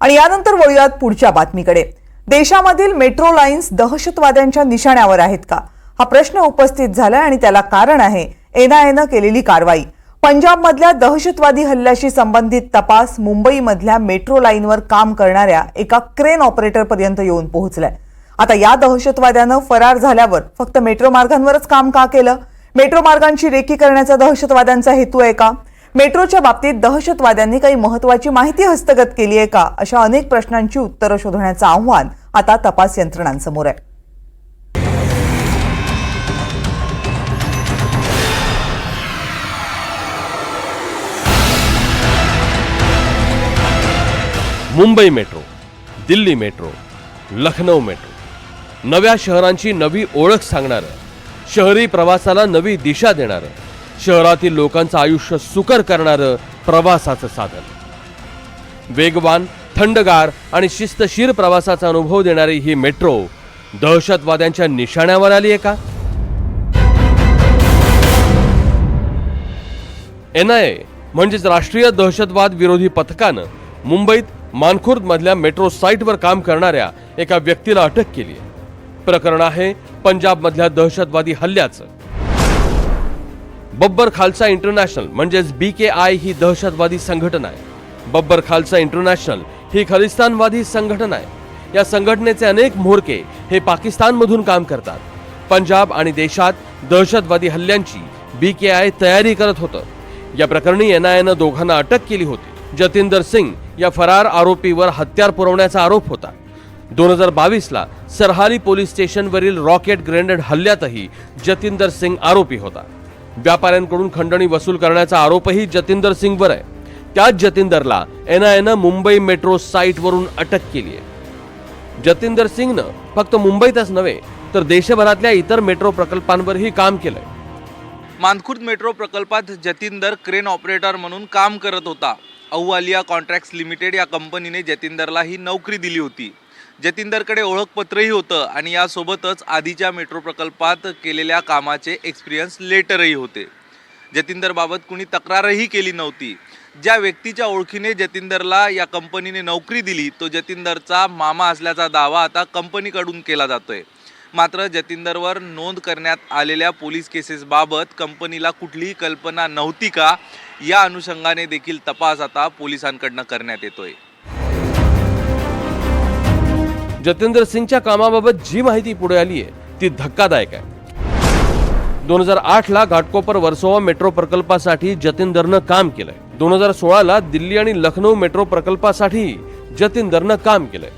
आणि यानंतर वळूयात पुढच्या बातमीकडे. देशामधील मेट्रो लाईन्स दहशतवाद्यांच्या निशाण्यावर आहेत का? हा प्रश्न उपस्थित झाला आणि त्याला कारण आहे एनआयएनं केलेली कारवाई. पंजाबमधल्या दहशतवादी हल्ल्याशी संबंधित तपास मुंबईमधल्या मेट्रो लाईनवर काम करणाऱ्या एका क्रेन ऑपरेटरपर्यंत येऊन पोहोचलाय. आता या दहशतवाद्यानं फरार झाल्यावर फक्त मेट्रो मार्गांवरच काम का केलं? मेट्रो मार्गांची रेकी करण्याचा दहशतवाद्यांचा हेतू आहे का? मेट्रोच्या बाबतीत दहशतवाद्यांनी काही महत्वाची माहिती हस्तगत केली आहे का? अशा अनेक प्रश्नांची उत्तरं शोधण्याचं आव्हान आता तपास यंत्रणांसमोर आहे. Mumbai metro Delhi metro Lucknow metro. नव्या शहरांची नवी ओळख सांगणारं शहरी प्रवासाला नवी दिशा देणारं. शहरातील लोकांचं आयुष्य सुकर करणारं प्रवासाचं साधन. वेगवान थंडगार आणि शिस्तशीर प्रवासाचा अनुभव देणारी ही मेट्रो दहशतवाद्यांच्या निशाण्यावर आली आहे का? एन आय ए म्हणजेच राष्ट्रीय दहशतवाद विरोधी पथकानं मुंबईत मानखुर्द मधल्या मेट्रो साईटवर काम करणाऱ्या एका व्यक्तीला अटक केली आहे. प्रकरण आहे पंजाबमधल्या दहशतवादी हल्ल्याचं. बब्बर खालसा इंटरनॅशनल म्हणजेच बी के आय ही दहशतवादी संघटना आहे. बब्बर खालसा इंटरनॅशनल ही खलिस्तानवादी संघटना आहे. या संघटनेचे अनेक म्होरके हे पाकिस्तानमधून काम करतात. पंजाब आणि देशात दहशतवादी हल्ल्यांची बी के आय तयारी करत होतं. या प्रकरणी एन आय एनं दोघांना अटक केली होती. जतिंदर सिंग या फरार आरोपीवर हत्यार पुरवण्याचा आरोप होता. दोन हजार बावीसला सरहाली पोलीस स्टेशनवरील रॉकेट ग्रेनेड हल्ल्यातही जतिंदर सिंग आरोपी होता. व्यापाऱ्यांकडून खंडणी वसूल करण्याचा आरोपही जतिंदर सिंगवर आहे. त्याच जतिंदरला एनआयनं मुंबई मेट्रो साईटवरून अटक केली आहे. जतिंदर सिंगनं फक्त मुंबईतच नव्हे तर देशभरातल्या इतर मेट्रो प्रकल्पांवरही काम केलंय. मानखुर्द मेट्रो प्रकल्पात जतिंदर क्रेन ऑपरेटर म्हणून काम करत होता. अहवालिया कॉन्ट्रॅक्ट्स लिमिटेड या कंपनीने जतिंदरला ही नोकरी दिली होती. जतिंदरकडे ओळखपत्रही होतं आणि यासोबतच आधीच्या मेट्रो प्रकल्पात केलेल्या कामाचे एक्सपिरियन्स लेटरही होते. जतिंदरबाबत कुणी तक्रारही केली नव्हती. ज्या व्यक्तीच्या ओळखीने जतिंदरला या कंपनीने नोकरी दिली तो जतिंदरचा मामा असल्याचा दावा आता कंपनीकडून केला जातोय. मात्र जतिंदरवर नोंद करण्यात आलेल्या पोलीस केसेसबाबत कंपनीला कुठलीही कल्पना नव्हती का? या अनुषंगाने देखील तपास आता पोलिसांकडनं करण्यात येतोय. जतेंद्र सिंगच्या कामाबाबत जी माहिती पुढे आली आहे ती धक्कादायक आहे. दोन हजार आठला घाटकोपर वर्सोवा मेट्रो प्रकल्पासाठी जतिंदरनं काम केलंय. दोन हजार सोळाला दिल्ली आणि लखनौ मेट्रो प्रकल्पासाठी जतिंदरनं काम केलंय.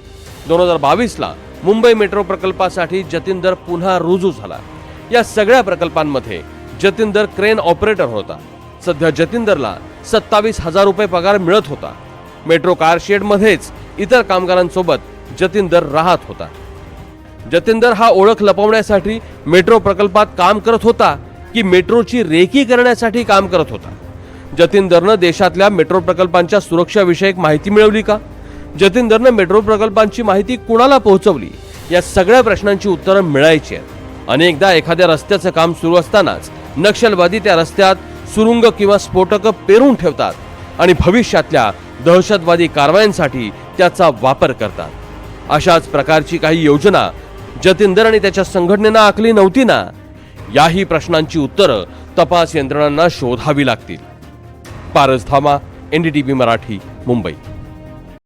दोन हजार बावीसला मुंबई मेट्रो प्रकल्पासाठी जतिंदर पुन्हा रुजू झाला. या सगळ्या प्रकल्पांमध्ये जतिंदर क्रेन ऑपरेटर होता. सध्या जतिंदरला सत्तावीस हजार रुपये पगार मिळत होता. मेट्रो कारशेडमध्येच इतर कामगारांसोबत जतिंदर राहत होता. जतिंदर हा ओळख लपवण्यासाठी मेट्रो प्रकल्पात काम करत होता की मेट्रोची रेकी करण्यासाठी काम करत होता. जतिंदरनं देशातल्या मेट्रो प्रकल्पांच्या सुरक्षाविषयक माहिती मिळवली का? जतिंदरनं मेट्रो प्रकल्पांची माहिती कुणाला पोहोचवली? या सगळ्या प्रश्नांची उत्तरं मिळायची आहेत. अनेकदा एखाद्या रस्त्याचं काम सुरू असतानाच नक्षलवादी त्या रस्त्यात सुरुंग किंवा स्फोटकं पेरून ठेवतात आणि भविष्यातल्या दहशतवादी कारवायांसाठी त्याचा वापर करतात. अशाच प्रकारची काही योजना जतिंदर आणि त्याच्या संघटनेनं आखली नव्हती ना? याही प्रश्नांची उत्तरं तपास यंत्रणांना शोधावी लागतील. पारस धामा एनडीटीव्ही मराठी मुंबई.